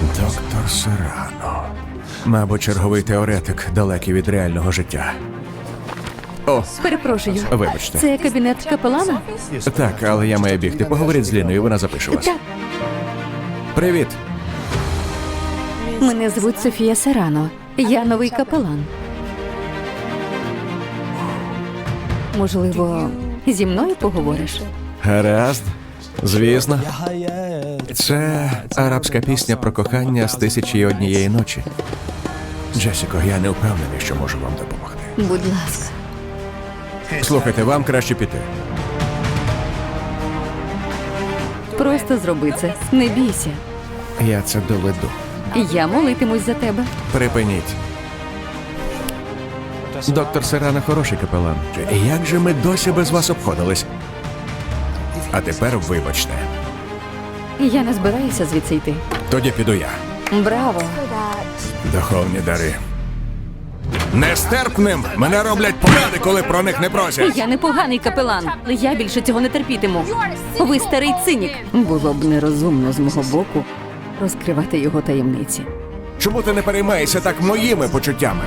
Доктор Серано. Мабуть, черговий теоретик, далекий від реального життя. О, Перепрошую. Вибачте. Це кабінет капелана? так, але я маю бігти. Поговоріть з Ліною, вона запише вас. Так. Привіт. Мене звуть Софія Серано. Я новий капелан. Можливо, зі мною поговориш? Гаразд. Звісно. Це арабська пісня про кохання з тисячі і однієї ночі. Джесіко, я не впевнений, що можу вам допомогти. Будь ласка. Слухайте, вам краще піти. Просто зроби це. Не бійся. Я це доведу. Я молитимусь за тебе. Припиніть. Доктор Серана хороший капелан. Як же ми досі без вас обходились? А тепер вибачте. Я не збираюся звідси йти. Тоді піду я. Браво! Духовні дари. Нестерпним мене роблять поради, коли про них не просять. Я непоганий капелан, але я більше цього не терпітиму. Ви старий цинік. Було б нерозумно з мого боку розкривати його таємниці. Чому ти не переймаєшся так моїми почуттями?